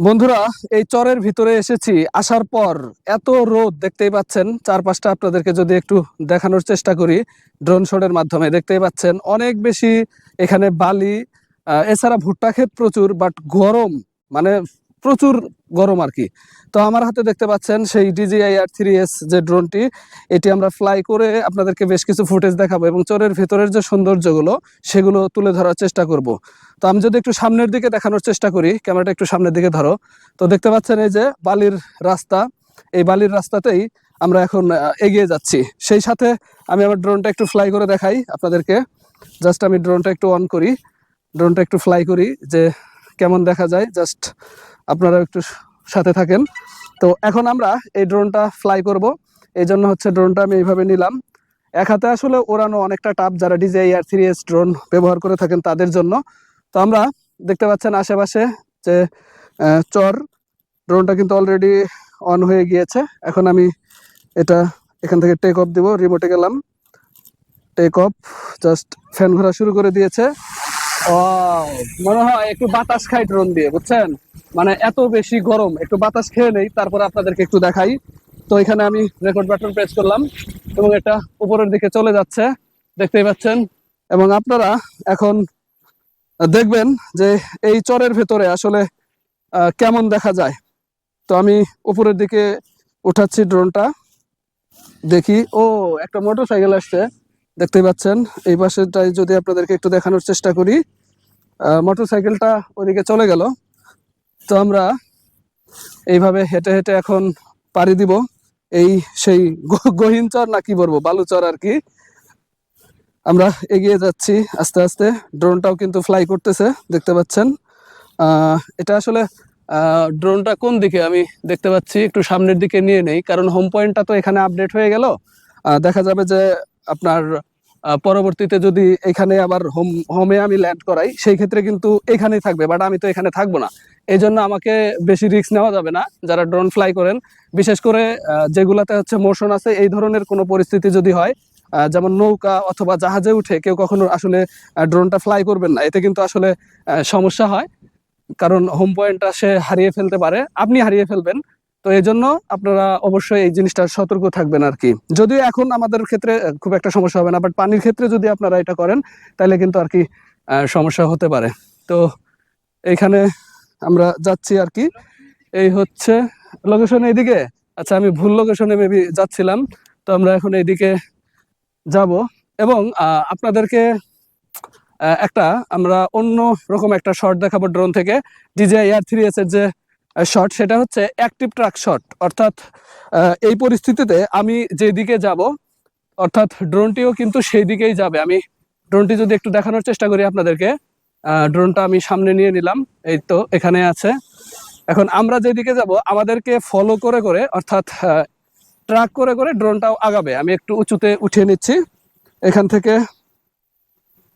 বন্ধুরা, এই চরের ভিতরে এসেছি। আসার পর এত রোদ দেখতেই পাচ্ছেন। চারপাশটা আপনাদেরকে যদি একটু দেখানোর চেষ্টা করি, ড্রোন শটের মাধ্যমে দেখতেই পাচ্ছেন। অনেক বেশি এখানে বালি এছাড়া ভুট্টা ক্ষেত প্রচুর বাট গরম মানে প্রচুর গরম আর কি। তো আমার হাতে দেখতে পাচ্ছেন সেই ডিজিআই আর থ্রি এস যে ড্রোনটি এটি আমরা ফ্লাই করে আপনাদেরকে বেশ কিছু ফুটেজ দেখাবো এবং চোরের ভিতরের যে সৌন্দর্যগুলো, সেগুলো তুলে ধরার চেষ্টা করব। তো আমি যদি একটু সামনের দিকে দেখানোর চেষ্টা করি, ক্যামেরাটা একটু সামনের দিকে ধরো। তো দেখতে পাচ্ছেন এই যে বালির রাস্তা, এই বালির রাস্তাতেই আমরা এখন এগিয়ে যাচ্ছি। সেই সাথে আমি আমার ড্রোনটা একটু ফ্লাই করে দেখাই আপনাদেরকে। জাস্ট আমি ড্রোনটা একটু অন করি ড্রোনটা একটু ফ্লাই করি যে কেমন দেখা যায়। জাস্ট আপনারা একটু সাথে থাকেন। তো এখন আমরা এই ড্রোনটা ফ্লাই করব। এই জন্য হচ্ছে ড্রোনটা আমি এইভাবে নিলাম। এক হাতে আসলে ওড়ানো অনেকটা টাপ যারা DJI R three S drone ব্যবহার করে থাকেন তাদের জন্য। তো আমরা দেখতে পাচ্ছেন আশেপাশে যে চর ড্রোনটা কিন্তু অলরেডি অন হয়ে গিয়েছে। এখন আমি এটা এখান থেকে টেক অফ দিব রিমোটে গেলাম। টেক অফ জাস্ট ফ্যান ঘোরা শুরু করে দিয়েছে। Wow, মনে হয় একটু বাতাস খাই ড্রোন দিয়ে বুঝছেন? মানে এত বেশি গরম একটু বাতাস খেয়ে নেই তারপরে আপনাদেরকে একটু দেখাই। তো এখানে আমি রেকর্ড বাটন প্রেস করলাম এবং এটা উপরের দিকে চলে যাচ্ছে দেখতেই পাচ্ছেন? এবং আপনারা এখন দেখবেন যে এই চরের ভেতরে আসলে কেমন দেখা যায়। তো আমি উপরের দিকে উঠাচ্ছি ড্রোনটা দেখি ও একটা মোটর সাইকেল আসছে। দেখতেই পাচ্ছেন। এই পাশেটাই যদি আপনাদেরকে একটু দেখানোর চেষ্টা করি মোটর সাইকেলটা ওইদিকে চলে গেল। তো আমরা এইভাবে হেঁটে হেঁটে এখন পাড়ি দিব। এই সেই গ- গহীন চর না কি বলব, বালুচর আর কি। আমরা এগিয়ে যাচ্ছি আস্তে আস্তে। ড্রোনটাও কিন্তু ফ্লাই করতেছে, দেখতে পাচ্ছেন। এটা আসলে ড্রোনটা কোন দিকে আমি দেখতে পাচ্ছি, একটু সামনের দিকে নিয়ে নেই। কারণ হোম পয়েন্টটা তো এখানে আপডেট হয়ে গেল। দেখা যাবে যে আপনার পরবর্তীতে যদি এখানে আবার হোম হোমে আমি ল্যান্ড করাই, সেই ক্ষেত্রে কিন্তু এখানেই থাকবে বাট আমি তো এখানে থাকব না। এই জন্য আমাকে বেশি রিস্ক নেওয়া যাবে না, যারা ড্রোন ফ্লাই করেন। বিশেষ করে যেগুলাতে হচ্ছে মোশন আছে, এই ধরনের কোনো পরিস্থিতি যদি হয় যেমন নৌকা অথবা জাহাজে উঠে কেউ কখনো আসলে ড্রোনটা ফ্লাই করবেন না, এতে কিন্তু আসলে সমস্যা হয়। কারণ হোম পয়েন্টটা সে হারিয়ে ফেলতে পারে, আপনি হারিয়ে ফেলবেন তো এই জন্য আপনারা অবশ্যই এই জিনিসটা সতর্ক থাকবেন আর কি যদিও এখন আমাদের ক্ষেত্রে খুব একটা সমস্যা হবে না বাট পানির ক্ষেত্রে যদি আপনারা এটা করেন, তাহলে কিন্তু আর কি সমস্যা হতে পারে। তো এইখানে আমরা যাচ্ছি আর কি এই হচ্ছে লোকেশন এইদিকে। আচ্ছা আমি ভুল লোকেশনে মেবি যাচ্ছিলাম, তো আমরা এখন এইদিকে যাব। এবং আপনাদেরকে একটা আমরা অন্য রকম একটা শর্ট দেখাবো ড্রোন থেকে। ডিজিআই আর থ্রি এস এর যে শট সেটা হচ্ছে অ্যাক্টিভ ট্রাক শট অর্থাৎ এই পরিস্থিতিতে আমি যেদিকে যাব, অর্থাৎ ড্রোনটিও কিন্তু সেই দিকেই যাবে। আমি ড্রোনটি যদি একটু দেখানোর চেষ্টা করি আপনাদেরকে ড্রোনটা আমি সামনে নিয়ে নিলাম। এই তো, এখানে আছে। এখন আমরা যেদিকে যাব, আমাদেরকে ফলো করে করে, অর্থাৎ ট্রাক করে করে ড্রোনটাও আগাবে। আমি একটু উঁচুতে উঠিয়ে নিচ্ছি। এখান থেকে,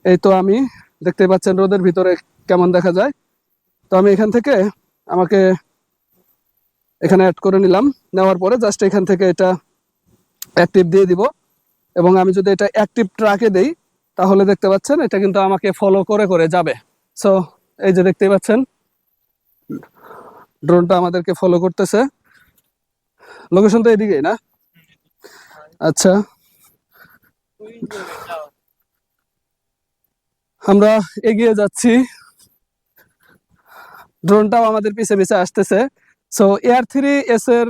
এই তো আমি দেখতে পাচ্ছেন রোদের ভিতরে কেমন দেখা যায়। তো আমি এখান থেকে আমাকে এখানে অ্যাড করে নিলাম। নেওয়ার পরে জাস্ট এখান থেকে এটা অ্যাক্টিভ দিয়ে দিব। এবং আমি যদি এটা অ্যাক্টিভ ট্রাকে দেই, তাহলে দেখতে পাচ্ছেন এটা কিন্তু আমাকে ফলো করে করে যাবে। সো এই যে দেখতেই পাচ্ছেন ড্রোনটা আমাদেরকে ফলো করতেছে। লোকেশন তো এদিকেই না? আচ্ছা। আমরা এগিয়ে যাচ্ছি। ড্রোনটাও আমাদের পিছে পিছে আসতেছে। সো এয়ার থ্রি এস এর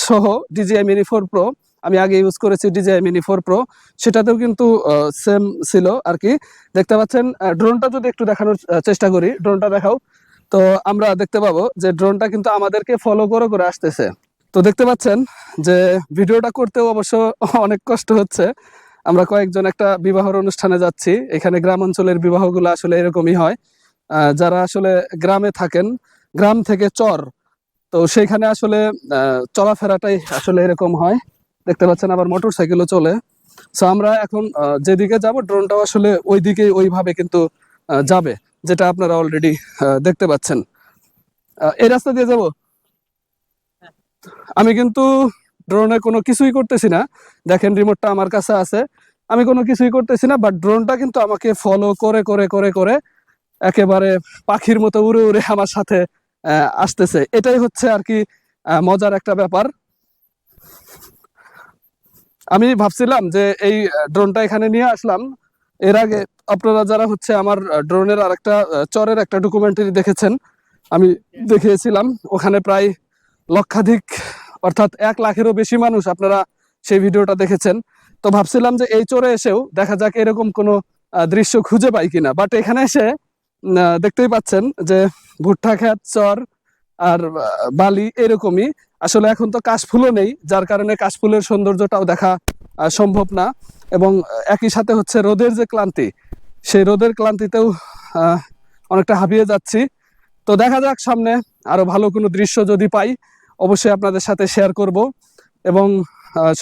সহ ডিজিআই মিনি ফোর প্রো আমি আগে ইউজ করেছি ডিজিআই মিনি ফোর প্রো সেটাতেও কিন্তু সেম ছিল আর কি দেখতে পাচ্ছেন ড্রোনটা যদি একটু দেখানোর চেষ্টা করি ড্রোনটা দেখাও। তো আমরা দেখতে পাবো যে ড্রোনটা কিন্তু আমাদেরকে ফলো করে করে আসতেছে। তো দেখতে পাচ্ছেন যে ভিডিওটা করতেও অবশ্য অনেক কষ্ট হচ্ছে। আমরা কয়েকজন একটা বিবাহর অনুষ্ঠানে যাচ্ছি। এখানে গ্রাম অঞ্চলের বিবাহগুলো আসলে এরকমই হয়। যারা আসলে গ্রামে থাকেন, গ্রাম থেকে চর তো সেইখানে আসলে চলাফেরাটাই আসলে এরকম হয়। দেখতে পাচ্ছেন আবার মোটর সাইকেলও চলে। সো আমরা এখন যেদিকে যাব ড্রোনটাও আসলে ওই দিকে ওইভাবে কিন্তু যাবে, যেটা আপনারা অলরেডি দেখতে পাচ্ছেন। এই রাস্তা দিয়ে যাব? আমি কিন্তু ড্রোনে কোনো কিছুই করতেছি না। দেখেন রিমোটটা আমার কাছে আছে। আমি কোনো কিছুই করতেছি না বাট ড্রোনটা কিন্তু আমাকে ফলো করে করে করে করে একেবারে পাখির মতো উড়ে উড়ে আমার সাথে আসতেছে। এটাই হচ্ছে আর কি মজার একটা ব্যাপার। আমি ভাবছিলাম যে এই ড্রোনটা এখানে নিয়ে আসলাম। এর আগে আপনারা যারা হচ্ছে আমার ড্রোনের আর একটা চরের একটা ডকুমেন্টারি দেখেছেন, আমি দেখিয়েছিলাম। ওখানে প্রায় লক্ষাধিক, অর্থাৎ এক লাখেরও বেশি মানুষ আপনারা সেই ভিডিওটা দেখেছেন। তো ভাবছিলাম যে এই চরে এসেও দেখা যাক এরকম কোনো দৃশ্য খুঁজে পাই কিনা। বাট এখানে এসে দেখতেই পাচ্ছেন যে ভুট্টা খেত চর আর বালি এরকমই। আসলে এখন তো কাশফুলও নেই, যার কারণে কাশফুলের সৌন্দর্যটাও দেখা সম্ভব না। এবং একই সাথে হচ্ছে রোদের যে ক্লান্তি, সেই রোদের ক্লান্তিতেও অনেকটা হাঁপিয়ে যাচ্ছি। তো দেখা যাক সামনে আরও ভালো কোনো দৃশ্য যদি পাই, অবশ্যই আপনাদের সাথে শেয়ার করব। এবং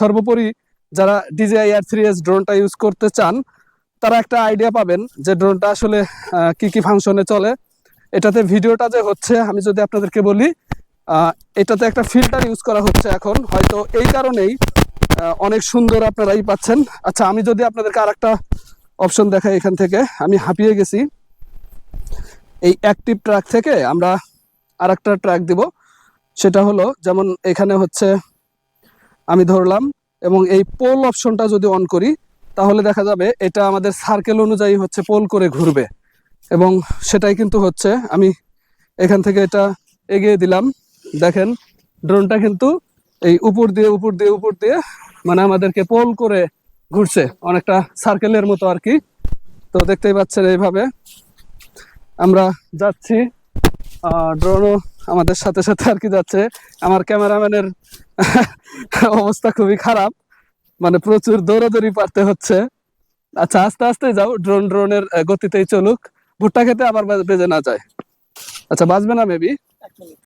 সর্বোপরি যারা ডিজিআই আর থ্রি এস ড্রোনটা ইউজ করতে চান তারা একটা আইডিয়া পাবেন যে ড্রোনটা আসলে কি কি ফাংশনে চলে। এটাতে ভিডিওটা যে হচ্ছে, আমি যদি আপনাদেরকে বলি এটাতে একটা ফিল্টার ইউজ করা হচ্ছে এখন। হয়তো এই কারণেই অনেক সুন্দর আপনারাই পাচ্ছেন। আচ্ছা আমি যদি আপনাদেরকে আরেকটা অপশন দেখাই এখান থেকে। আমি হাঁপিয়ে গেছি। এই অ্যাক্টিভ ট্র্যাক থেকে আমরা আরেকটা ট্র্যাক দিব। সেটা হলো, যেমন এখানে হচ্ছে, আমি ধরলাম, এবং এই পোল অপশনটা যদি অন করি তাহলে দেখা যাবে এটা আমাদের সার্কেল অনুযায়ী হচ্ছে পোল করে ঘুরবে। এবং সেটাই কিন্তু হচ্ছে, আমি এখান থেকে এটা এগিয়ে দিলাম। দেখেন ড্রোনটা কিন্তু এই উপর দিয়ে উপর দিয়ে উপর দিয়ে মানে আমাদেরকে পোল করে ঘুরছে। অনেকটা সার্কেলের মতো আর কি তো দেখতেই পাচ্ছেন এইভাবে আমরা যাচ্ছি। ড্রোনও আমাদের সাথে সাথে আর কি যাচ্ছে। আমার ক্যামেরাম্যানের অবস্থা খুবই খারাপ। মানে প্রচুর দৌড়াদৌড়ি পারতে হচ্ছে। আচ্ছা আস্তে আস্তে যাও ড্রোন ড্রোনের গতিতেই চলুক। ভুট্টা খেতে আবার বেজে না যায়। আচ্ছা বাঁচবে না মেবি